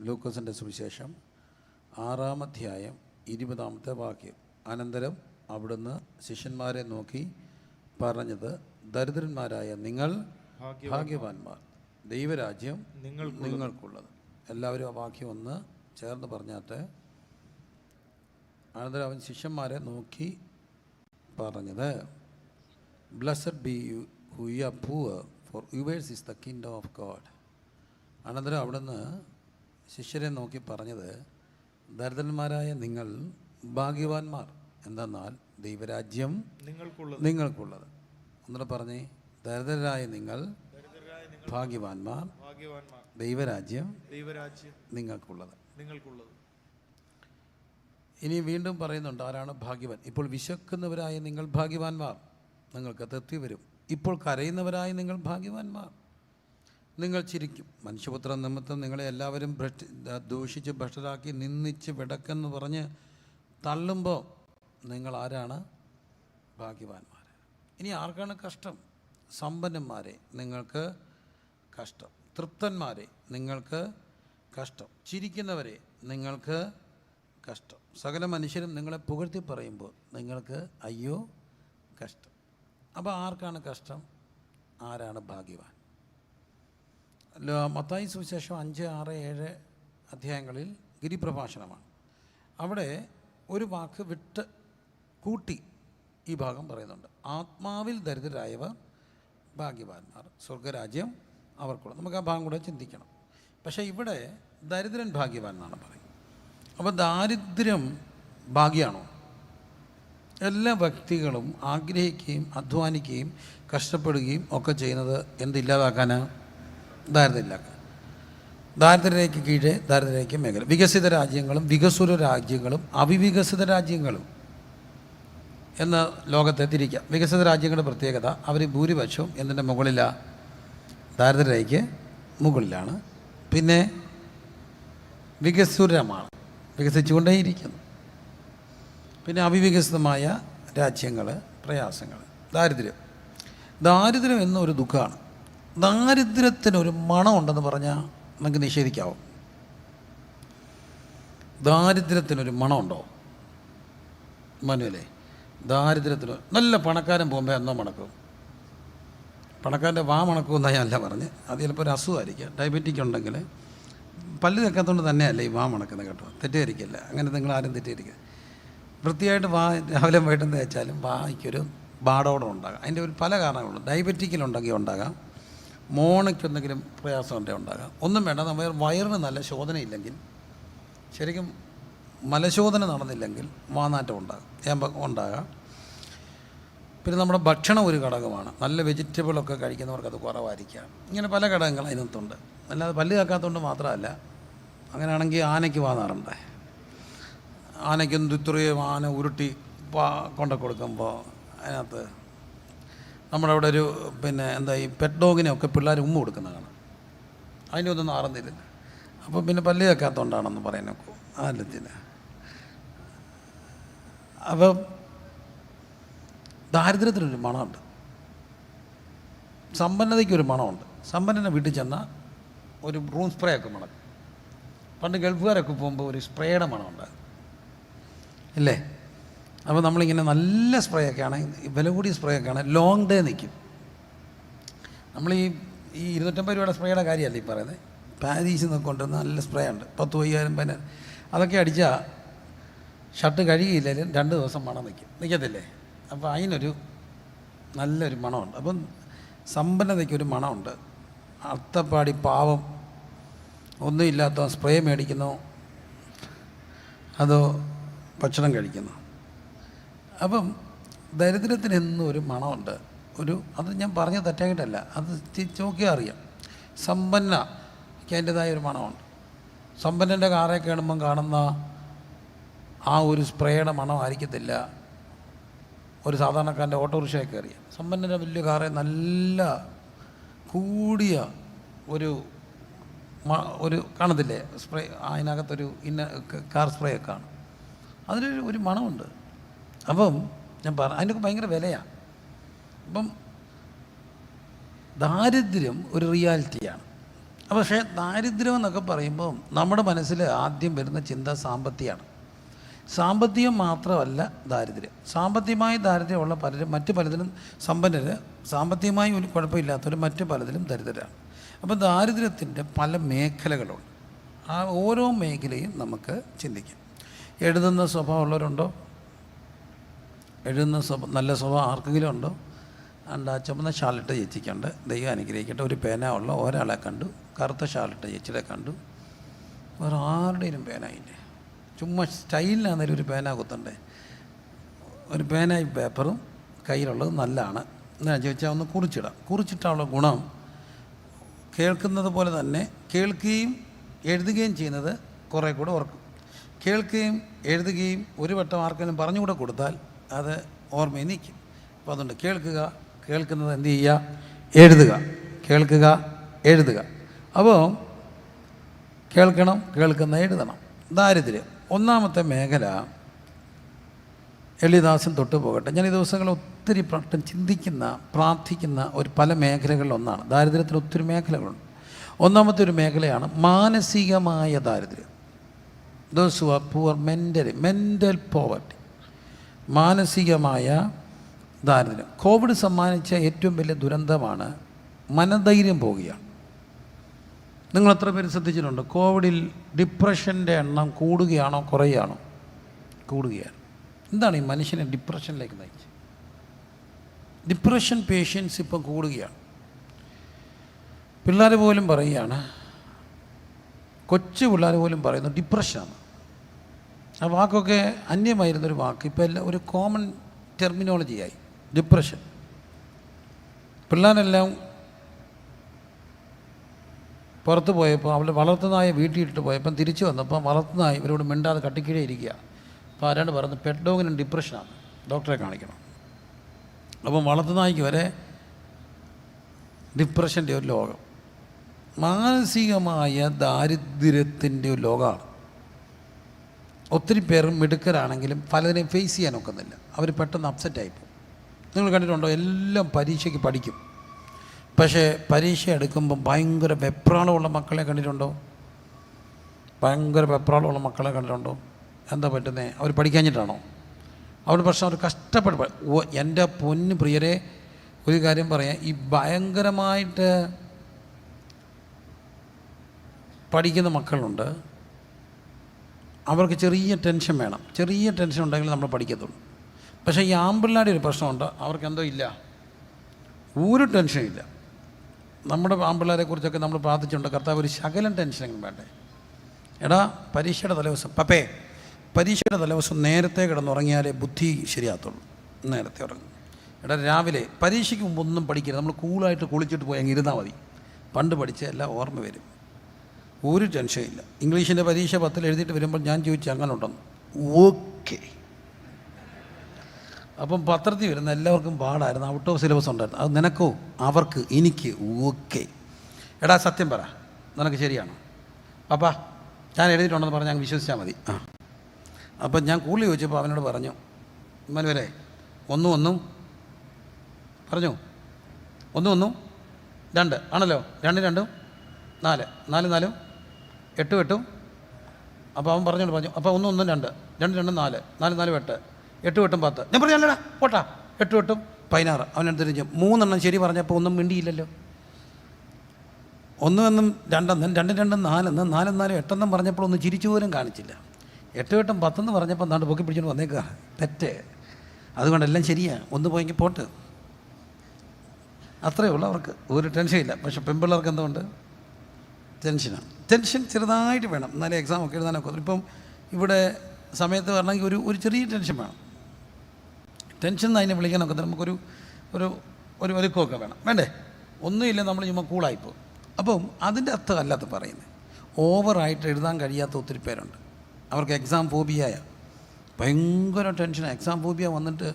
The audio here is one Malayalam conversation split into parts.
ലൂക്കോസിന്റെ സുവിശേഷം ആറാം അധ്യായം ഇരുപതാമത്തെ വാക്യം. അനന്തരം അവിടുന്ന് ശിഷ്യന്മാരെ നോക്കി പറഞ്ഞത് ദരിദ്രന്മാരായ നിങ്ങൾ ഭാഗ്യവാന്മാർ. ദൈവരാജ്യം നിങ്ങൾ നിങ്ങൾക്കുള്ളത്. എല്ലാവരും ആ വാക്യം ഒന്ന് ചേർന്ന് പറഞ്ഞാട്ട്. അനന്തരം അവൻ ശിഷ്യന്മാരെ നോക്കി പറഞ്ഞത് blessed be you who you are poor for yours is the kingdom of God അനന്തരം അവിടുന്ന് ശിഷ്യരെ നോക്കി പറഞ്ഞത് ദരിദ്രന്മാരായ നിങ്ങൾ ഭാഗ്യവാന്മാർ. എന്തെന്നാൽ ദൈവരാജ്യം നിങ്ങൾക്കുള്ളത്. നിങ്ങൾക്കുള്ളത്. ഒന്നുകൂടെ പറഞ്ഞേ ദരിദ്രരായ നിങ്ങൾ ഭാഗ്യവാന്മാർ ഭാഗ്യവാന്മാർ. ദൈവരാജ്യം ദൈവരാജ്യം നിങ്ങൾക്കുള്ളത്. നിങ്ങൾക്കുള്ളത്. ഇനി വീണ്ടും പറയുന്നുണ്ട് ആരാണ് ഭാഗ്യവാൻ. ഇപ്പോൾ വിശക്കുന്നവരായ നിങ്ങൾ ഭാഗ്യവാന്മാർ. നിങ്ങൾക്ക് തൃപ്തി വരും. ഇപ്പോൾ കരയുന്നവരായ നിങ്ങൾ ഭാഗ്യവാന്മാർ. നിങ്ങൾ ചിരിക്കും. മനുഷ്യപുത്ര നിമിത്തം നിങ്ങളെ എല്ലാവരും ഭ്രഷ്ട ദൂഷിച്ച് ഭ്രഷ്ടരാക്കി നിന്ദിച്ച് വിടക്കെന്ന് പറഞ്ഞ് തള്ളുമ്പോൾ നിങ്ങൾ ആരാണ്? ഭാഗ്യവാന്മാർ ഇനി ആർക്കാണ് കഷ്ടം? സമ്പന്നന്മാരെ നിങ്ങൾക്ക് കഷ്ടം. തൃപ്തന്മാരെ നിങ്ങൾക്ക് കഷ്ടം. ചിരിക്കുന്നവരെ നിങ്ങൾക്ക് കഷ്ടം. സകല മനുഷ്യരും നിങ്ങളെ പുകഴ്ത്തി പറയുമ്പോൾ നിങ്ങൾക്ക് അയ്യോ കഷ്ടം. അപ്പോൾ ആർക്കാണ് കഷ്ടം? ആരാണ് ഭാഗ്യവാൻ? മത്തായി സുവിശേഷം അഞ്ച് ആറ് ഏഴ് അധ്യായങ്ങളിൽ ഗിരിപ്രഭാഷണമാണ്. അവിടെ ഒരു വാക്ക് വിട്ട് കൂട്ടി ഈ ഭാഗം പറയുന്നുണ്ട്. ആത്മാവിൽ ദരിദ്രരായവർ ഭാഗ്യവാന്മാർ. സ്വർഗരാജ്യം അവർക്കുള്ള. നമുക്ക് ആ ഭാഗം കൂടെ ചിന്തിക്കണം. പക്ഷേ ഇവിടെ ദരിദ്രൻ ഭാഗ്യവാൻ എന്നാണ് പറയുന്നത്. അപ്പോൾ ദാരിദ്ര്യം ഭാഗ്യമാണോ എല്ലാ വ്യക്തികളും ആഗ്രഹിക്കുകയും അധ്വാനിക്കുകയും കഷ്ടപ്പെടുകയും ഒക്കെ ചെയ്യുന്നത് എന്തില്ലാതാക്കാനാണ് ദാരിദ്ര്യമില്ലാക്കാൻ ദാരിദ്ര്യരേഖയ്ക്ക് കീഴേ ദാരിദ്ര്യരേഖ മേഖല. വികസിത രാജ്യങ്ങളും വികസ്വര രാജ്യങ്ങളും അവിവികസിത രാജ്യങ്ങളും എന്ന ലോകത്തെ തിരിക്കാം. വികസിത രാജ്യങ്ങളുടെ പ്രത്യേകത അവർ ഭൂരിപക്ഷവും എന്തിന്റെ മുകളിലാണ് ദാരിദ്ര്യരേഖയ്ക്ക് മുകളിലാണ്. പിന്നെ വികസുരമാണ് വികസിച്ചുകൊണ്ടേയിരിക്കുന്നു. പിന്നെ അവിവികസിതമായ രാജ്യങ്ങൾ പ്രയാസങ്ങൾ ദാരിദ്ര്യം. ദാരിദ്ര്യം എന്നൊരു ദുഃഖമാണ് ദാരിദ്ര്യത്തിനൊരു മണമുണ്ടെന്ന് പറഞ്ഞാൽ നിങ്ങൾക്ക് നിഷേധിക്കാവോ? ദാരിദ്ര്യത്തിനൊരു മണമുണ്ടോ മനുവല്ലേ ദാരിദ്ര്യത്തിന് നല്ല പണക്കാരൻ പോകുമ്പോൾ എന്നോ മണക്കും? പണക്കാരന്റെ വാ മണക്കും എന്നാണ് ഞാനല്ല പറഞ്ഞ്. അത് ചിലപ്പോൾ ഒരു അസുഖമായിരിക്കാം. ഡയബറ്റിക് ഉണ്ടെങ്കിൽ പല്ല് തെക്കാത്തതുകൊണ്ട് തന്നെയല്ല ഈ വാ മണക്കുന്നത് കേട്ടോ. തെറ്റിദ്ധരിക്കില്ല. അങ്ങനെ നിങ്ങൾ ആരും തെറ്റിദ്ധരിക്കുക വൃത്തിയായിട്ട് വാ രാവിലെ വൈകിട്ടും തേച്ചാലും വായിക്കൊരു ബാടോടം ഉണ്ടാകാം. അതിന്റെ ഒരു പല കാരണങ്ങളുണ്ട്. ഡയബറ്റിക്കിലുണ്ടെങ്കിൽ ഉണ്ടാകാം. മോണയ്ക്ക് എന്തെങ്കിലും പ്രയാസം ഉണ്ടെങ്കിൽ ഉണ്ടാകാം. ഒന്നും വേണ്ട നമ്മൾ വയറിന് നല്ല ശോധനയില്ലെങ്കിൽ ശരിക്കും മലശോധന നടന്നില്ലെങ്കിൽ വാനാറ്റം ഉണ്ടാകും ഏമ്പ ഉണ്ടാകാം. പിന്നെ നമ്മുടെ ഭക്ഷണം ഒരു ഘടകമാണ്. നല്ല വെജിറ്റബിളൊക്കെ കഴിക്കുന്നവർക്ക് അത് കുറവായിരിക്കാം. ഇങ്ങനെ പല ഘടകങ്ങൾ അതിനകത്തുണ്ട്. അല്ലാതെ പല്ല് കാക്കാത്തതുകൊണ്ട് മാത്രമല്ല അങ്ങനെയാണെങ്കിൽ ആനയ്ക്ക് വാന്നാറുണ്ട് ആനയ്ക്കൊന്നും ഇത്രയും ആന ഉരുട്ടി കൊണ്ടു കൊടുക്കുമ്പോൾ അതിനകത്ത് നമ്മുടെ അവിടെ ഒരു പിന്നെ എന്താ ഈ പെറ്റ് ഡോഗിനെ ഒക്കെ പിള്ളേർ ഉമ്മ കൊടുക്കുന്ന കാണാം. അതിനൊന്നും ആറുന്നില്ല അപ്പോൾ പിന്നെ പല്ല് കേൾക്കാത്തതുകൊണ്ടാണെന്ന് പറയുന്നത് ആലത്തിന് അപ്പം ദാരിദ്ര്യത്തിനൊരു മണമുണ്ട്. സമ്പന്നതയ്ക്കൊരു മണമുണ്ട്. സമ്പന്നനെ വീട്ടിൽ ചെന്നാൽ ഒരു റൂം സ്പ്രേ ഒക്കെ മണം. പണ്ട് ഗൾഫുകാരൊക്കെ പോകുമ്പോൾ ഒരു സ്പ്രേയുടെ മണമുണ്ട് ഇല്ലേ? അപ്പോൾ നമ്മളിങ്ങനെ നല്ല സ്പ്രേ ഒക്കെ ആണ് വില കൂടിയ സ്പ്രേ ഒക്കെ ആണ് ലോങ് ഡേ നിൽക്കും. നമ്മൾ ഈ ഈ ഇരുന്നൂറ്റമ്പത് രൂപയുടെ സ്പ്രേയുടെ കാര്യമല്ല ഈ പറയുന്നത്? പാരീസിൽ നിന്ന് കൊണ്ടുവന്ന നല്ല സ്പ്രേ ഉണ്ട്. പത്ത് അയ്യായിരം പതിന അതൊക്കെ അടിച്ചാൽ ഷർട്ട് കഴുകിയില്ലെങ്കിലും രണ്ട് ദിവസം മണം നിൽക്കും. നിൽക്കത്തില്ലേ? അപ്പോൾ അതിനൊരു നല്ലൊരു മണമുണ്ട്. അപ്പം സമ്പന്നതയ്ക്ക് ഒരു മണമുണ്ട്. അർത്തപ്പാടി പാവം ഒന്നുമില്ലാത്ത സ്പ്രേ മേടിക്കുന്നു അതോ ഭക്ഷണം കഴിക്കുന്നു. അപ്പം ദരിദ്രത്തിന് എന്നും ഒരു മണമുണ്ട്. ഒരു അത് ഞാൻ പറഞ്ഞ തെറ്റായിട്ടല്ല. അത് നോക്കിയാൽ അറിയാം. സമ്പന്നയ്ക്ക് അതിന്റെതായ ഒരു മണമുണ്ട്. സമ്പന്നന്റെ കാറെ കാണുമ്പം കാണുന്ന ആ ഒരു സ്പ്രേയുടെ മണം ആയിരിക്കത്തില്ല ഒരു സാധാരണക്കാരന്റെ ഓട്ടോറിക്ഷയൊക്കെ അറിയാം. സമ്പന്നന്റെ വലിയ കാറെ നല്ല കൂടിയ ഒരു ഒരു കാണത്തില്ലേ? സ്പ്രേ അതിനകത്തൊരു ഇന്ന കാർ സ്പ്രേ കാണും. അതിലൊരു ഒരു മണമുണ്ട്. അപ്പം ഞാൻ പറ അതിനൊക്കെ ഭയങ്കര വിലയാണ് അപ്പം ദാരിദ്ര്യം ഒരു റിയാലിറ്റിയാണ്. പക്ഷേ ദാരിദ്ര്യം എന്നൊക്കെ പറയുമ്പോൾ നമ്മുടെ മനസ്സിൽ ആദ്യം വരുന്ന ചിന്ത സാമ്പത്തികമാണ്. സാമ്പത്തികം മാത്രമല്ല ദാരിദ്ര്യം. സാമ്പത്തികമായി ദാരിദ്ര്യമുള്ള പലരും മറ്റ് പലതിലും സമ്പന്നർ സാമ്പത്തികമായി ഒരു കുഴപ്പമില്ലാത്തവർ മറ്റ് പലതിലും ദരിദ്രരാണ്. അപ്പോൾ ദാരിദ്ര്യത്തിന്റെ പല മേഖലകളുണ്ട്. ആ ഓരോ മേഖലയും നമുക്ക് ചിന്തിക്കാം. എഴുതുന്ന സ്വഭാവമുള്ളവരുണ്ടോ? എഴുതുന്ന സ്വഭ നല്ല സ്വഭാവം ആർക്കെങ്കിലും ഉണ്ടോ? അണ്ട് ആ ചുമന്ന ഷാളിട്ട ചേച്ചിക്കുണ്ട് ദൈവം അനുഗ്രഹിക്കട്ടെ. ഒരു പേന ഉള്ള ഒരാളെ കണ്ടു. കറുത്ത ഷാളിട്ട ചേച്ചിയുടെ കണ്ടു. വേറെ ആരുടെയും പേനായില്ലേ ചുമ്മാ സ്റ്റൈലിനാണെങ്കിലും ഒരു പേന കുത്തണ്ടേ? ഒരു പേനയും പേപ്പറും കയ്യിലുള്ളത് നല്ലതാണ് എന്നാ ചോദിച്ചാൽ ഒന്ന് കുറിച്ചിടാം. കുറിച്ചിട്ടുള്ള ഗുണം കേൾക്കുന്നത് പോലെ തന്നെ കേൾക്കുകയും എഴുതുകയും ചെയ്യുന്നത് കുറേ കൂടെ ഓർക്കും കേൾക്കുകയും എഴുതുകയും ഒരു വട്ടം ആർക്കെങ്കിലും പറഞ്ഞുകൂടെ കൊടുത്താൽ അത് ഓർമ്മയിൽ നിൽക്കും. അപ്പോൾ അതുകൊണ്ട് കേൾക്കുക കേൾക്കുന്നത് എന്ത് ചെയ്യുക? എഴുതുക. കേൾക്കുക എഴുതുക. അപ്പോൾ കേൾക്കണം കേൾക്കുന്ന എഴുതണം. ദാരിദ്ര്യം. ഒന്നാമത്തെ മേഖല എളിദാസൻ തൊട്ട് പോകട്ടെ. ഞാൻ ഈ ദിവസങ്ങൾ ഒത്തിരി പ്രാർത്ഥന ചിന്തിക്കുന്ന പ്രാർത്ഥിക്കുന്ന ഒരു പല മേഖലകളിൽ ഒന്നാണ്. ദാരിദ്ര്യത്തിന് ഒത്തിരി മേഖലകളുണ്ട്. ഒന്നാമത്തെ ഒരു മേഖലയാണ് മാനസികമായ ദാരിദ്ര്യം. Those who are poor mentally mental poverty മാനസികമായ ദാരിദ്ര്യം. കോവിഡ് സമ്മാനിച്ച ഏറ്റവും വലിയ ദുരന്തമാണ് മനധൈര്യം പോവുകയാണ്. നിങ്ങൾ എത്ര പേര് ശ്രദ്ധിച്ചിട്ടുണ്ട്? കോവിഡിൽ ഡിപ്രഷന്റെ എണ്ണം കൂടുകയാണോ കുറയുകയാണോ? കൂടുകയാണ്. എന്താണ് ഈ മനുഷ്യനെ ഡിപ്രഷനിലേക്ക് നയിച്ചത്? ഡിപ്രഷൻ പേഷ്യൻസ് ഇപ്പം കൂടുകയാണ്. പിള്ളേർ പോലും പറയുകയാണ് കൊച്ചു പിള്ളേർ പോലും പറയുന്നു ഡിപ്രഷനാണ്. ആ വാക്കൊക്കെ അന്യമായിരുന്നൊരു വാക്ക്. ഇപ്പോൾ എല്ലാം ഒരു കോമൺ ടെർമിനോളജിയായി ഡിപ്രഷൻ പിള്ളേരെല്ലാം പുറത്ത് പോയപ്പോൾ അവൾ വളർത്തുനായ വീട്ടിലിട്ട് പോയപ്പം തിരിച്ചു വന്നപ്പം വളർത്തുനായ ഇവരോട് മിണ്ടാതെ കട്ടിക്കീഴേ ഇരിക്കുക. അപ്പോൾ ആരാണ്ട് പറഞ്ഞു പെറ്റ് ഡോഗിനും ഡിപ്രഷനാണ് ഡോക്ടറെ കാണിക്കണം. അപ്പം വളർത്തുനായ്ക്ക് വരെ ഡിപ്രഷന്റെ ഒരു ലോകം. മാനസികമായ ദാരിദ്ര്യത്തിന്റെ ഒരു ലോകമാണ്. ഒത്തിരി പേർ മിടുക്കരാണെങ്കിലും പലതിനെയും ഫേസ് ചെയ്യാൻ ഒക്കുന്നില്ല. അവർ പെട്ടെന്ന് അപ്സെറ്റ് പോകും. നിങ്ങൾ കണ്ടിട്ടുണ്ടോ? എല്ലാം പരീക്ഷയ്ക്ക് പഠിക്കും. പക്ഷേ പരീക്ഷ എടുക്കുമ്പോൾ ഭയങ്കര വെപ്രാളമുള്ള മക്കളെ കണ്ടിട്ടുണ്ടോ? ഭയങ്കര വെപ്രാളമുള്ള മക്കളെ കണ്ടിട്ടുണ്ടോ? എന്താ പറ്റുന്നത് അവർ പഠിക്കാഞ്ഞിട്ടാണോ? അവിടെ പക്ഷെ അവർ കഷ്ടപ്പെട്ട് എന്റെ പൊന്ന് പ്രിയരെ ഒരു കാര്യം പറയാം. ഈ ഭയങ്കരമായിട്ട് പഠിക്കുന്ന മക്കളുണ്ട്. അവർക്ക് ചെറിയ ടെൻഷൻ വേണം. ചെറിയ ടെൻഷൻ ഉണ്ടെങ്കിൽ നമ്മൾ പഠിക്കത്തുള്ളൂ. പക്ഷേ ഈ ആമ്പിള്ളാരുടെ ഒരു പ്രശ്നമുണ്ട്. അവർക്ക് എന്തോ ഇല്ല. ഒരു ടെൻഷനും ഇല്ല. നമ്മുടെ ആമ്പിള്ളാരെ കുറിച്ചൊക്കെ നമ്മൾ പ്രാർത്ഥിച്ചിട്ടുണ്ട് കർത്താവ് ഒരു ശകലം ടെൻഷനെങ്കിലും വേണ്ടേ? എടാ പരീക്ഷയുടെ തലേദിവസം പപ്പേ പരീക്ഷയുടെ തലേദിവസം നേരത്തെ കിടന്നുറങ്ങിയാലേ ബുദ്ധി ശരിയാകത്തുള്ളൂ. നേരത്തെ ഉറങ്ങും. എടാ രാവിലെ പരീക്ഷയ്ക്ക് മുമ്പ് ഒന്നും പഠിക്കരുത്. നമ്മൾ കൂളായിട്ട് കുളിച്ചിട്ട് പോയി അങ്ങ് ഇരുന്നാൽ മതി. പണ്ട് പഠിച്ച എല്ലാം ഓർമ്മ വരും. ഒരു ടെൻഷനില്ല ഇംഗ്ലീഷിന്റെ പരീക്ഷ പത്തിൽ എഴുതിയിട്ട് വരുമ്പോൾ ഞാൻ ചോദിച്ചു അങ്ങനെ ഉണ്ടെന്ന് ഓക്കെ. അപ്പം പത്രത്തിൽ വരുന്ന എല്ലാവർക്കും പാടായിരുന്നു. ഔട്ട് ഓഫ് സിലബസ് ഉണ്ടായിരുന്നു. അത് നിനക്കോ? അവർക്ക് എനിക്ക് ഓക്കെ. എടാ സത്യം പറ. നിനക്ക് ശരിയാണോ? പാപ്പാ ഞാൻ എഴുതിയിട്ടുണ്ടെന്ന് പറഞ്ഞാൽ ഞാൻ വിശ്വസിച്ചാൽ മതി. ആ. അപ്പം ഞാൻ കൂടുതൽ ചോദിച്ചപ്പോൾ അവനോട് പറഞ്ഞു മനുവരെ ഒന്നും ഒന്നും. പറഞ്ഞു? ഒന്നും ഒന്നും? രണ്ട്. ആണല്ലോ. രണ്ട് രണ്ടും? നാല്. നാല് നാലും. എട്ടും വെട്ടും. അപ്പോൾ അവൻ പറഞ്ഞോണ്ട് പറഞ്ഞു അപ്പോൾ ഒന്ന് ഒന്നും രണ്ട്. രണ്ട് രണ്ടും നാല്. നാല് നാല് വെട്ട്. എട്ട് വെട്ടും പത്ത്. ഞാൻ പറഞ്ഞു അല്ലടാ പോട്ടാ. എട്ട് വെട്ടും പതിനാറ്. അവനനുസരിച്ച് മൂന്നെണ്ണം ശരി പറഞ്ഞപ്പോൾ ഒന്നും മിണ്ടിയില്ലല്ലോ. ഒന്നുമെന്നും രണ്ടെന്നും രണ്ടും രണ്ടും നാലെന്നും നാലും നാലും എട്ടെന്നും പറഞ്ഞപ്പോൾ ഒന്ന് ചിരിച്ചു പോലും കാണിച്ചില്ല. എട്ട് വെട്ടും പത്തെന്ന് പറഞ്ഞപ്പോൾ നാണ്ട് പൊക്കി പിടിച്ചോണ്ട് വന്നേക്കുക തെറ്റ്. അതുകൊണ്ടെല്ലാം ശരിയാണ് ഒന്ന് പോയെങ്കിൽ പോട്ട്. അത്രയേ ഉള്ളൂ അവർക്ക്. ഒരു ടെൻഷൻ ഇല്ല പക്ഷെ പെൺപിള്ളേർക്ക് എന്തുകൊണ്ട്? ടെൻഷനാണ്. ടെൻഷൻ ചെറുതായിട്ട് വേണം. എന്നാലേ എക്സാം ഒക്കെ എഴുതാനൊക്കെ ഇപ്പം ഇവിടെ സമയത്ത് വരണമെങ്കിൽ ഒരു ഒരു ചെറിയ ടെൻഷൻ വേണം. ടെൻഷൻ അതിനെ വിളിക്കാനൊക്കെ നമുക്കൊരു ഒരു ഒരു ഒരുക്കമൊക്കെ വേണം. വേണ്ടേ? ഒന്നുമില്ല നമ്മൾ ചുമ്മാ കൂളായിപ്പോൾ അപ്പം അതിന്റെ അർത്ഥം അല്ലാത്ത പറയുന്നത് ഓവറായിട്ട് എഴുതാൻ കഴിയാത്ത ഒത്തിരി പേരുണ്ട്. അവർക്ക് എക്സാം ഫോബിയായ ഭയങ്കര ടെൻഷൻ എക്സാം ഫോബിയ വന്നിട്ട്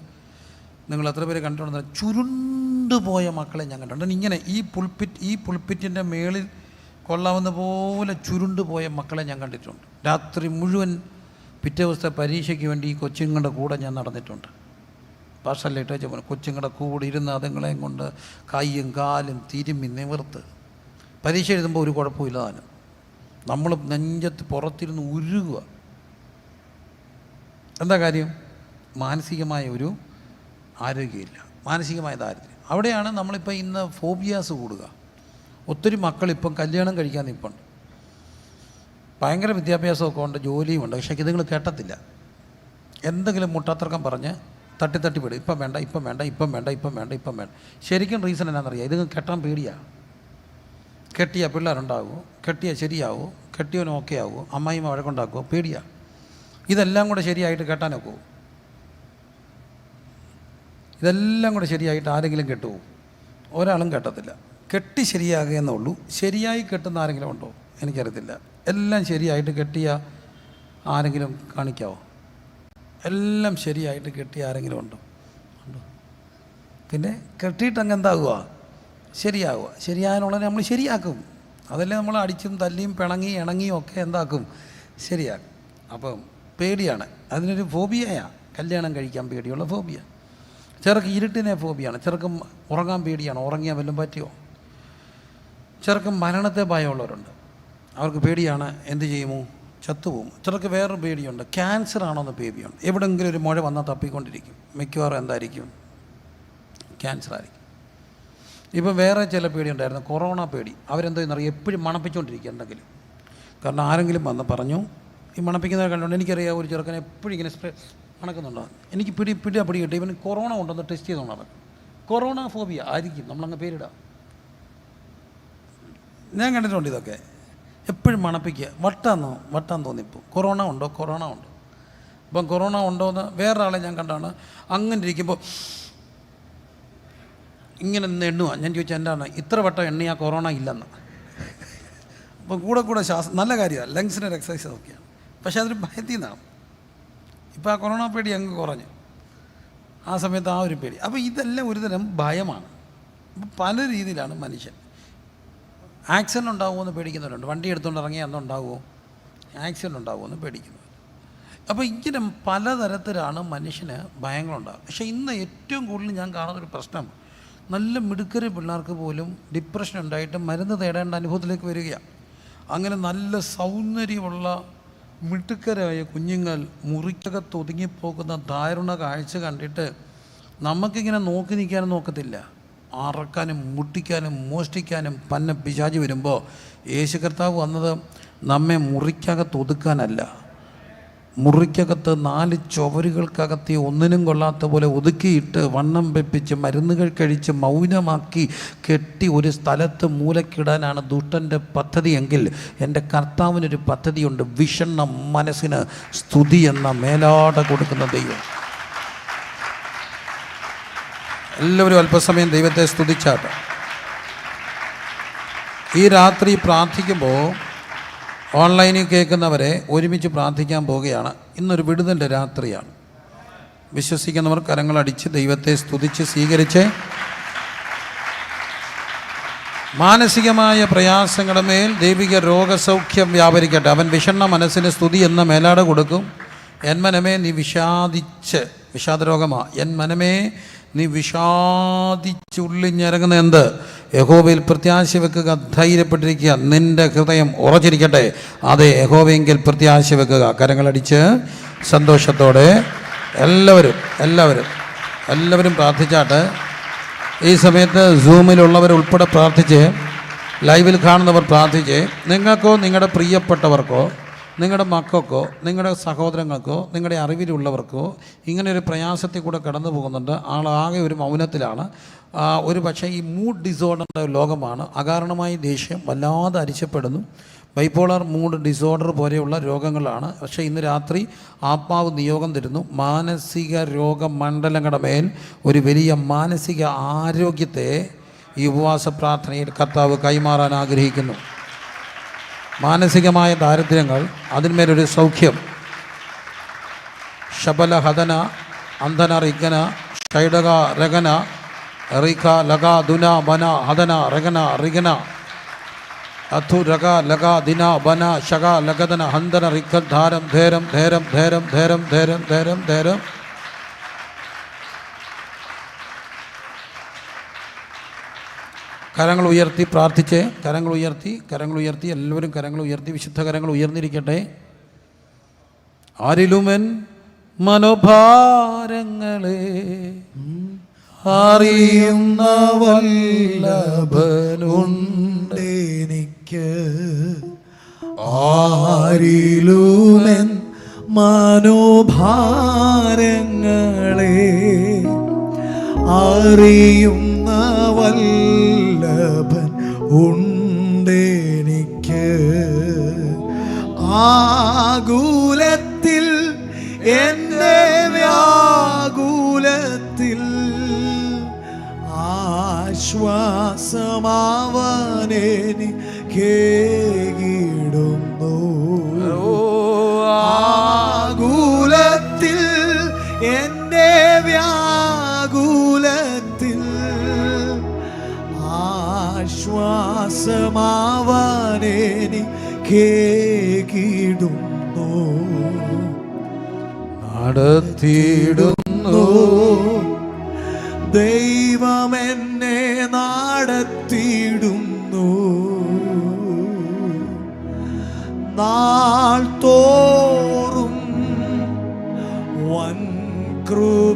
നിങ്ങൾ എത്ര പേര് കണ്ടിട്ടുണ്ടെന്ന് ചുരുണ്ടുപോയ മക്കളെ ഞാൻ കണ്ടിട്ടുണ്ട്. ഇങ്ങനെ ഈ പുൾപ്പിറ്റ് ഈ പുൾപ്പിറ്റിന്റെ മേളിൽ കൊള്ളാവുന്ന പോലെ ചുരുണ്ടു പോയ മക്കളെ ഞാൻ കണ്ടിട്ടുണ്ട്. രാത്രി മുഴുവൻ പിറ്റേ ദിവസത്തെ പരീക്ഷയ്ക്ക് വേണ്ടി ഈ കൊച്ചുങ്ങളുടെ കൂടെ ഞാൻ നടന്നിട്ടുണ്ട്. പാഷല്ലിട്ട് വെച്ച കൊച്ചുങ്ങളുടെ കൂടെ ഇരുന്ന് അതുങ്ങളെയും കൊണ്ട് കൈയും കാലും തിരുമ്മി നിവർത്ത്. പരീക്ഷ എഴുതുമ്പോൾ ഒരു കുഴപ്പമില്ല താനും. നമ്മൾ നെഞ്ചത്ത് പുറത്തിരുന്ന് ഉരുകുക. എന്താ കാര്യം? മാനസികമായ ഒരു ആരോഗ്യമില്ല. മാനസികമായ ദാരിദ്ര്യം. അവിടെയാണ് നമ്മളിപ്പോൾ ഇന്ന് ഫോബിയാസ് കൂടുക. ഒത്തിരി മക്കളിപ്പം കല്യാണം കഴിക്കാൻ നിൽപ്പുണ്ട് ഭയങ്കര വിദ്യാഭ്യാസമൊക്കെ ഉണ്ട് ജോലിയുമുണ്ട് പക്ഷേ ഇതുങ്ങൾ കേട്ടത്തില്ല. എന്തെങ്കിലും മുട്ടാത്തർക്കം പറഞ്ഞ് തട്ടി തട്ടി വിടും. ഇപ്പം വേണ്ട ഇപ്പം വേണ്ട ഇപ്പം വേണ്ട ഇപ്പം വേണ്ട ഇപ്പം വേണ്ട. ശരിക്കും റീസൺ എന്നാണെന്നറിയാം. ഇതുങ്ങൾ കെട്ടാൻ പേടിയാണ് കെട്ടിയ പിള്ളേരുണ്ടാകുമോ കെട്ടിയ ശരിയാവുമോ കെട്ടിയവൻ ഓക്കെ ആവുമോ അമ്മായിമ്മ വഴക്കുണ്ടാക്കുമോ പേടിയാണ് ഇതെല്ലാം കൂടെ ശരിയായിട്ട് കെട്ടാനൊക്കെ ഇതെല്ലാം കൂടെ ശരിയായിട്ട് ആരെങ്കിലും കെട്ടുമോ ഒരാളും കെട്ടത്തില്ല. കെട്ടി ശരിയാകുക എന്നുള്ളൂ. ശരിയായി കെട്ടുന്ന ആരെങ്കിലും ഉണ്ടോ? എനിക്കറിയത്തില്ല. എല്ലാം ശരിയായിട്ട് കെട്ടിയ ആരെങ്കിലും കാണിക്കാവോ? എല്ലാം ശരിയായിട്ട് കെട്ടിയ ആരെങ്കിലും ഉണ്ടോ? ഉണ്ടോ? പിന്നെ കെട്ടിയിട്ട് അങ്ങ് എന്താകുക? ശരിയാകുക. ശരിയാകാനുള്ളത് നമ്മൾ ശരിയാക്കും. അതല്ലേ നമ്മൾ അടിച്ചും തല്ലിയും പിണങ്ങി ഇണങ്ങിയും ഒക്കെ എന്താക്കും? ശരിയാക്കും. അപ്പം പേടിയാണ്. അതിനൊരു ഫോബിയയാണ് കല്യാണം കഴിക്കാൻ പേടിയുള്ള ഫോബിയ ചെറുക്ക് ഇരുട്ടിനെ ഫോബിയാണ് ചെറുക്കും ഉറങ്ങാൻ പേടിയാണ്. ഉറങ്ങിയാൽ വല്ലതും പറ്റിയോ ചെറുക്കം മരണത്തെ ഭയമുള്ളവരുണ്ട്. അവർക്ക് പേടിയാണ് എന്ത് ചെയ്യുമോ? ചത്തുപോകും. ചിലർക്ക് വേറൊരു പേടിയുണ്ട് ക്യാൻസർ ആണോ എന്ന് പേടിയുണ്ട്. എവിടെയെങ്കിലും ഒരു മുഴ വന്നാൽ തപ്പിക്കൊണ്ടിരിക്കും. മിക്കവാറും എന്തായിരിക്കും? ക്യാൻസർ ആയിരിക്കും. ഇപ്പം വേറെ ചില പേടിയുണ്ടായിരുന്നു കൊറോണ പേടി. അവരെന്തോ എന്നറിയാം എപ്പോഴും മണപ്പിച്ചുകൊണ്ടിരിക്കുക എന്തെങ്കിലും. കാരണം ആരെങ്കിലും വന്ന് പറഞ്ഞു ഈ മണപ്പിക്കുന്നവരെ കണ്ടുകൊണ്ട് എനിക്കറിയാം ഒരു ചെറുക്കനെ എപ്പോഴും ഇങ്ങനെ സ്പ്രേ മണക്കുന്നുണ്ടോ? എനിക്ക് പിടി പിടി പിടി കിട്ടി. ഇവന് കൊറോണ ഉണ്ടെന്ന് ടെസ്റ്റ് ചെയ്തോണ്ടാണ് കൊറോണ ഫോബിയ ആയിരിക്കും. നമ്മളങ്ങ് പേരിടാം. ഞാൻ കണ്ടിട്ടുണ്ട് ഇതൊക്കെ. എപ്പോഴും മണപ്പിക്കുക. വട്ടാന്നോ വട്ടാൻ തോന്നിപ്പോൾ കൊറോണ ഉണ്ടോ? കൊറോണ ഉണ്ടോ. ഇപ്പം കൊറോണ ഉണ്ടോ എന്ന് വേറൊരാളെ ഞാൻ കണ്ടാണ്. അങ്ങനെ ഇരിക്കുമ്പോൾ ഇങ്ങനെ നിന്ന് എണ്ണുക ഞാൻ ചോദിച്ചാൽ എന്താണ്? ഇത്ര വട്ടം എണ്ണിയ കൊറോണ ഇല്ലെന്ന്. അപ്പം കൂടെ കൂടെ ശ്വാസം നല്ല കാര്യമാണ്. ലങ്സിന്റെ എക്സസൈസ് ഒക്കെയാണ് പക്ഷേ അതൊരു ഭയത്തിൽ നിന്നാണ്. ഇപ്പോൾ ആ കൊറോണ പേടി അങ്ങ് കുറഞ്ഞു. ആ സമയത്ത് ആ ഒരു പേടി. അപ്പോൾ ഇതെല്ലാം ഒരുതരം ഭയമാണ്. അപ്പം പല രീതിയിലാണ് മനുഷ്യൻ. ആക്സിഡന്റ് ഉണ്ടാകുമെന്ന് പേടിക്കുന്നവരുണ്ട്. വണ്ടി എടുത്തുകൊണ്ട് ഇറങ്ങി അന്നുണ്ടാകുമോ ആക്സിഡന്റ് ഉണ്ടാകുമെന്ന് പേടിക്കുന്നു അപ്പോൾ ഇങ്ങനെ പലതരത്തിലാണ് മനുഷ്യന് ഭയങ്ങളുണ്ടാകുക പക്ഷേ ഇന്ന് ഏറ്റവും കൂടുതൽ ഞാൻ കാണുന്നൊരു പ്രശ്നം നല്ല മിടുക്കര് പിള്ളേർക്ക് പോലും ഡിപ്രഷൻ ഉണ്ടായിട്ട് മരുന്ന് തേടേണ്ട അനുഭവത്തിലേക്ക് വരികയാണ് അങ്ങനെ നല്ല സൗന്ദര്യമുള്ള മിടുക്കരായ കുഞ്ഞുങ്ങൾ മുറിക്കകത്ത് ഒതുങ്ങിപ്പോകുന്ന ദാരുണ കാഴ്ച കണ്ടിട്ട് നമുക്കിങ്ങനെ നോക്കി നിൽക്കാനും നോക്കത്തില്ല അറക്കാനും മുട്ടിക്കാനും മോഷ്ടിക്കാനും പന്ന പിശാചി വരുമ്പോൾ യേശു കർത്താവ് വന്നത് നമ്മെ മുറിക്കകത്ത് ഒതുക്കാനല്ല. മുറിക്കകത്ത് നാല് ചുവരുകൾക്കകത്ത് ഒന്നിനും കൊള്ളാത്ത പോലെ ഒതുക്കിയിട്ട് വണ്ണം വെപ്പിച്ച് മരുന്നുകൾ കഴിച്ച് മൗനമാക്കി കെട്ടി ഒരു സ്ഥലത്ത് മൂലക്കിടാനാണ് ദുഷ്ടന്റെ പദ്ധതിയെങ്കിൽ എന്റെ കർത്താവിനൊരു പദ്ധതിയുണ്ട്. വിഷണ്ണ മനസ്സിന് സ്തുതി എന്ന മേലാട കൊടുക്കുന്ന ദൈവം. എല്ലാവരും അല്പസമയം ദൈവത്തെ സ്തുതിച്ചാട്ടെ. ഈ രാത്രി പ്രാർത്ഥിക്കുമ്പോൾ ഓൺലൈനിൽ കേൾക്കുന്നവരെ ഒരുമിച്ച് പ്രാർത്ഥിക്കാൻ പോവുകയാണ്. ഇന്നൊരു വിടുതന്റെ രാത്രിയാണ്. വിശ്വസിക്കുന്നവർ കരങ്ങളടിച്ച് ദൈവത്തെ സ്തുതിച്ച് സ്വീകരിച്ച് മാനസികമായ പ്രയാസങ്ങളുടെ മേൽ ദൈവിക രോഗസൗഖ്യം വ്യാപരിക്കട്ടെ. അവൻ വിഷണ്ണ മനസ്സിന് സ്തുതി എന്ന മേലാട കൊടുക്കും. എൻ മനമേ നീ വിഷാദിച്ച് വിഷാദരോഗമാ. എൻ മനമേ നീ വിഷാദിച്ചുള്ളിഞ്ഞിറങ്ങുന്ന എന്ത്? യഹോബയിൽ പ്രത്യാശ വെക്കുക ധൈര്യപ്പെട്ടിരിക്കുക നിന്റെ ഹൃദയം ഉറച്ചിരിക്കട്ടെ. അതെ യഹോബയെങ്കിൽ പ്രത്യാശ വെക്കുക. കരങ്ങളടിച്ച് സന്തോഷത്തോടെ എല്ലാവരും എല്ലാവരും എല്ലാവരും പ്രാർത്ഥിച്ചാട്ട് ഈ സമയത്ത് സൂമിലുള്ളവർ ഉൾപ്പെടെ പ്രാർത്ഥിച്ച് ലൈവിൽ കാണുന്നവർ പ്രാർത്ഥിച്ച് നിങ്ങൾക്കോ നിങ്ങളുടെ പ്രിയപ്പെട്ടവർക്കോ നിങ്ങളുടെ മക്കൾക്കോ നിങ്ങളുടെ സഹോദരങ്ങൾക്കോ നിങ്ങളുടെ അറിവിലുള്ളവർക്കോ ഇങ്ങനെ ഒരു പ്രയാസത്തിൽ കൂടെ കടന്നു പോകുന്നുണ്ട്. ആളാകെ ഒരു മൗനത്തിലാണ്. ഒരു പക്ഷേ ഈ മൂഡ് ഡിസോർഡറിന്റെ ലോകമാണ്. അകാരണമായി ദേഷ്യം വല്ലാതെ അരിച്ചപ്പെടുന്നു. ബൈപ്പോളർ മൂഡ് ഡിസോർഡർ പോലെയുള്ള രോഗങ്ങളാണ്. പക്ഷേ ഇന്ന് രാത്രി ആത്മാവ് നിയോഗം തരുന്നു. മാനസിക രോഗമണ്ഡലങ്ങളുടെ മേൽ ഒരു വലിയ മാനസിക ആരോഗ്യത്തെ ഈ ഉപവാസ പ്രാർത്ഥനയിൽ കർത്താവ് കൈമാറാൻ ആഗ്രഹിക്കുന്നു. മാനസികമായ ദാരിദ്ര്യങ്ങൾ അതിന്മേലൊരു സൗഖ്യം. ശബല ഹതന അന്ധന റിഗന ഷൈഡക രഗന റിഖ ലഗ ദുന ബന ഹതന രഗന റിഗന. അഥു രഗ ലഗ ദിന ബന ശക ലഗദന ഹന്തന റിഖ ധാരം ധേരം ധേരം ധേരം ധേരം ധേരം ധേരം ധേരം. കരങ്ങൾ ഉയർത്തി പ്രാർത്ഥിച്ച് കരങ്ങൾ ഉയർത്തി കരങ്ങൾ ഉയർത്തി എല്ലാവരും കരങ്ങൾ ഉയർത്തി വിശുദ്ധ കരങ്ങൾ ഉയർന്നിരിക്കട്ടെ. ആരിലുമൻ മനോഭാരങ്ങളെ അറിയുന്ന വല്ലഭനുണ്ട് എനിക്ക് ആരിലുമെൻ മനോഭാരങ്ങളെ അറിയുന്ന വല്ലഭൻ ഉണ്ടെനിക്ക്. ആകുലത്തിൽ എന്റെ വ്യാകുലത്തിൽ ആശ്വാസമാവനെനിക്കേകിടുന്നു ആകുലത്തിൽ എന്റെ ആശ്വാസമാവനെനിക്കേകിടുന്നു നടത്തിയിടുന്നു. ദൈവം എന്നെ നടത്തിയിടുന്നു. നാൾ വൻ കൃപയാൽ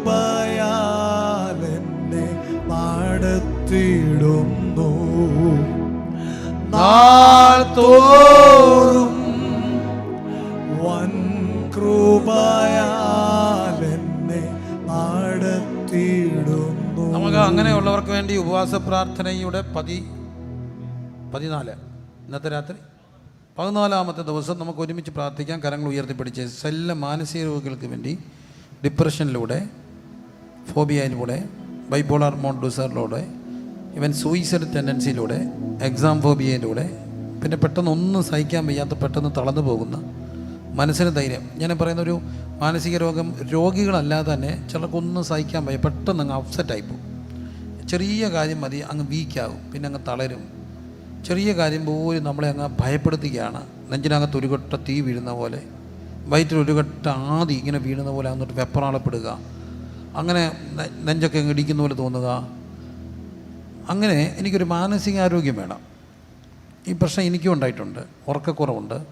എന്നെ നടത്തിയിടുന്നു നാൾ തോറും വൻ കൃപയാലെന്നെ നടത്തിയിടുന്നു നമുക്ക് അങ്ങനെയുള്ളവർക്ക് വേണ്ടി ഉപവാസ പ്രാർത്ഥനയുടെ പതി പതിനാല്. ഇന്നത്തെ രാത്രി പതിനാലാമത്തെ ദിവസം നമുക്ക് ഒരുമിച്ച് പ്രാർത്ഥിക്കാം. കരങ്ങൾ ഉയർത്തിപ്പിടിച്ച് എല്ലാ മാനസിക രോഗികൾക്ക് വേണ്ടി ഡിപ്രഷനിലൂടെ ഫോബിയയിലൂടെ ബൈപോളാർ മോഡ് ഡിസോർഡിലൂടെ ഇവൻ സൂയിസൈഡ് ടെൻഡൻസിയിലൂടെ എക്സാം ഫോബിയയിലൂടെ പിന്നെ പെട്ടെന്ന് ഒന്നും സഹിക്കാൻ വയ്യാത്ത പെട്ടെന്ന് തളർന്നു പോകുന്ന മനസ്സിന് ധൈര്യം. ഞാൻ പറയുന്ന ഒരു മാനസിക രോഗം രോഗികളല്ലാതെ തന്നെ ചിലർക്കൊന്നും സഹിക്കാൻ വയ്യ. പെട്ടെന്ന് അങ്ങ് അപ്സെറ്റായി പോകും. ചെറിയ കാര്യം മതി അങ്ങ് വീക്കാവും പിന്നെ അങ്ങ് തളരും. ചെറിയ കാര്യം പോലും നമ്മളെ അങ്ങ് ഭയപ്പെടുത്തുകയാണ്. നെഞ്ചിനകത്ത് ഒരു കെട്ട തീ വീഴുന്ന പോലെ വയറ്റിൽ ഒരു കെട്ട ആദി ഇങ്ങനെ വീഴുന്ന പോലെ അങ്ങോട്ട് വെപ്പറാളപ്പെടുക അങ്ങനെ നെഞ്ചൊക്കെ ഇടിക്കുന്ന പോലെ തോന്നുക. അങ്ങനെ എനിക്കൊരു മാനസികാരോഗ്യം വേണം. ഈ പ്രശ്നം എനിക്കും ഉണ്ടായിട്ടുണ്ട്. ഉറക്കക്കുറവുണ്ട്.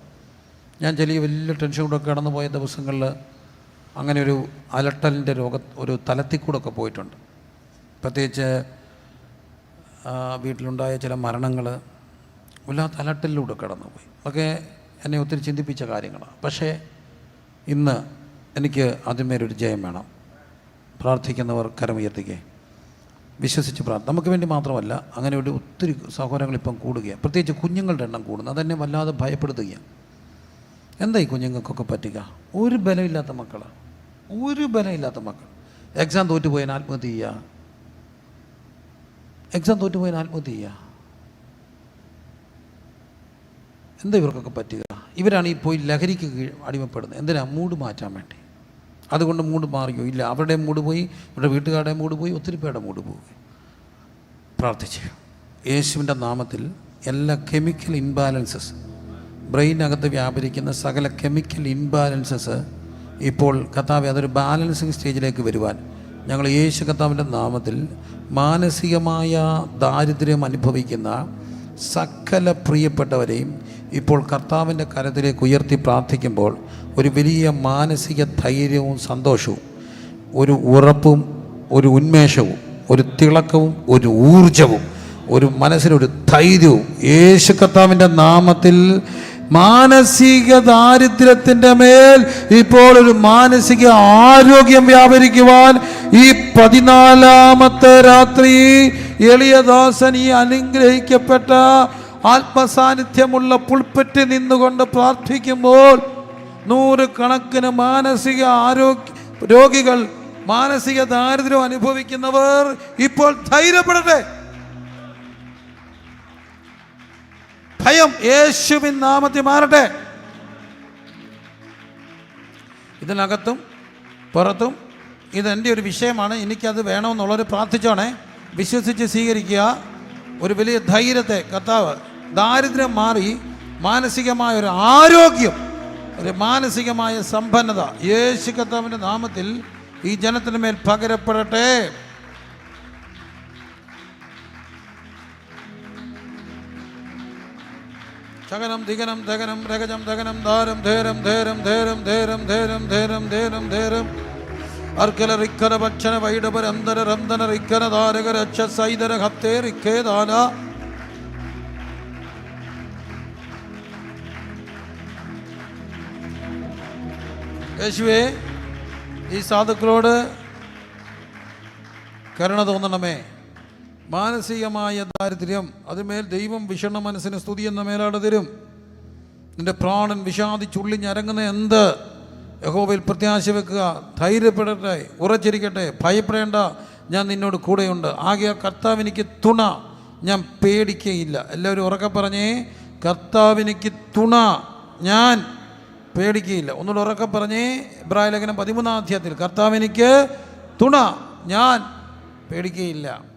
ഞാൻ ചെറിയ വലിയ ടെൻഷൻ കൂടെ കടന്നു പോയ ദിവസങ്ങളിൽ അങ്ങനെ ഒരു അലട്ടലിന്റെ രോഗ ഒരു തലത്തിൽ കൂടെ ഒക്കെ പോയിട്ടുണ്ട്. പ്രത്യേകിച്ച് വീട്ടിലുണ്ടായ ചില മരണങ്ങൾ വല്ലാത്ത അലട്ടലിലൂടെ കടന്നുപോയി. ഒക്കെ എന്നെ ഒത്തിരി ചിന്തിപ്പിച്ച കാര്യങ്ങളാണ്. പക്ഷേ ഇന്ന് എനിക്ക് അതിന്മേലൊരു ജയം വേണം. പ്രാർത്ഥിക്കുന്നവർ കരമുയർത്തിക്കേ. വിശ്വസിച്ച് പ്രാർത്ഥന നമുക്ക് വേണ്ടി മാത്രമല്ല അങ്ങനെ ഒരു ഒത്തിരി സഹോദരങ്ങൾ ഇപ്പം കൂടുകയാണ്. പ്രത്യേകിച്ച് കുഞ്ഞുങ്ങളുടെ എണ്ണം കൂടുന്നു. അതെന്നെ വല്ലാതെ ഭയപ്പെടുത്തുകയാണ്. എന്താ ഈ കുഞ്ഞുങ്ങൾക്കൊക്കെ പറ്റുക? ഒരു ബലമില്ലാത്ത മക്കളാണ് ഒരു ബലമില്ലാത്ത മക്കൾ. എക്സാം തോറ്റുപോയാൽ ആത്മഹത്യ ചെയ്യുക എക്സാം തോറ്റുപോയാൽ ആത്മഹത്യ ചെയ്യുക എന്താ ഇവർക്കൊക്കെ പറ്റുക? ഇവരാണ് ഈ പോയി ലഹരിക്ക് അടിമപ്പെടുന്നത്. എന്തിനാ? മൂഡ് മാറ്റാൻ വേണ്ടി. അതുകൊണ്ട് മൂഡ് മാറിയോ? ഇല്ല. അവരുടെ മൂഡ് പോയി ഇവരുടെ വീട്ടുകാരുടെ മൂഡ് പോയി ഒത്തിരി പേരുടെ മൂഡ് പോയി. പ്രാർത്ഥിച്ചു. യേശുവിന്റെ നാമത്തിൽ എല്ലാ കെമിക്കൽ ഇൻബാലൻസസ് ബ്രെയിനകത്ത് വ്യാപരിക്കുന്ന സകല കെമിക്കൽ ഇൻബാലൻസസ് ഇപ്പോൾ കർത്താവ് അതൊരു ബാലൻസിങ് സ്റ്റേജിലേക്ക് വരുവാൻ ഞങ്ങൾ യേശു കർത്താവിന്റെ നാമത്തിൽ മാനസികമായ ദാരിദ്ര്യം അനുഭവിക്കുന്ന സകല പ്രിയപ്പെട്ടവരെയും ഇപ്പോൾ കർത്താവിന്റെ കരത്തിലേക്ക് ഉയർത്തി പ്രാർത്ഥിക്കുമ്പോൾ ഒരു വലിയ മാനസിക ധൈര്യവും സന്തോഷവും ഒരു ഉറപ്പും ഒരു ഉന്മേഷവും ഒരു തിളക്കവും ഒരു ഊർജവും ഒരു മനസ്സിനൊരു ധൈര്യവും യേശു കർത്താവിന്റെ നാമത്തിൽ മാനസിക ദാരിദ്ര്യത്തിന്റെ മേൽ ഇപ്പോൾ ഒരു മാനസിക ആരോഗ്യം വ്യാപരിക്കുവാൻ ഈ പതിനാലാമത്തെ രാത്രി എളിയദാസൻ ഈ അനുഗ്രഹിക്കപ്പെട്ട ആത്മസാന്നിധ്യമുള്ള പുൾപ്പറ്റ് നിന്നുകൊണ്ട് പ്രാർത്ഥിക്കുമ്പോൾ നൂറുകണക്കിന് മാനസിക ആരോഗ്യ രോഗികൾ മാനസിക ദാരിദ്ര്യം അനുഭവിക്കുന്നവർ ഇപ്പോൾ ധൈര്യപ്പെടട്ടെ. ഭയം യേശുവിൻ നാമത്തിൽ മാറട്ടെ. ഇതിനകത്തും പുറത്തും ഇതെന്റെ ഒരു വിഷയമാണ്. എനിക്കത് വേണമെന്നുള്ളവർ പ്രാർത്ഥിച്ചോണേ. വിശ്വസിച്ച് സ്വീകരിക്കുക. ഒരു വലിയ ധൈര്യത്തെ കർത്താവ് ദാരിദ്ര്യം മാറി മാനസികമായ ഒരു ആരോഗ്യം ഒരു മാനസികമായ സമ്പന്നത യേശു കർത്താവിന്റെ നാമത്തിൽ ഈ ജനത്തിന് മേൽ പകരപ്പെടട്ടെ. ശകനം ദിഗനം ദഗനം രഗജം ദഗനം ധാരം ധേരം ധേരം ധേരം ധേരം ധേരം ധേരം ധേരം ധേരം അർക്കല റിക്കര ഭക്ഷണ വൈഡപരന്തര രന്ധന റിക്കര ധാരക രക്ഷ സൈതര ഹത്തേ റിക്കേ ദാന യേശുവേ ഈ സാധുക്കളോട് കരുണ തോന്നണമേ. മാനസികമായ ദാരിദ്ര്യം അതുമേൽ ദൈവം വിഷണ മനസ്സിന് സ്തുതി എന്ന മേലാണ് തരും നിന്റെ പ്രാണൻ വിഷാദിച്ചുള്ളി എന്ത്? യഹോവയിൽ പ്രത്യാശ വെക്കുക. ധൈര്യപ്പെടട്ടെ. ഉറച്ചിരിക്കട്ടെ. ഭയപ്പെടേണ്ട. ഞാൻ നിന്നോട് കൂടെയുണ്ട്. ആകെ കർത്താവിനിക്ക് തുണ. ഞാൻ പേടിക്കുകയില്ല എല്ലാവരും ഉറക്കെ പറഞ്ഞേ. കർത്താവിനിക്ക് തുണ. ഞാൻ പേടിക്കുകയില്ല ഒന്നുകൂടെ ഉറക്കെ പറഞ്ഞേ. ഇബ്രാഹിം ലേഖനം പതിമൂന്നാം അധ്യായത്തിൽ കർത്താവിനിക്ക് തുണ. ഞാൻ പേടിക്കയില്ല.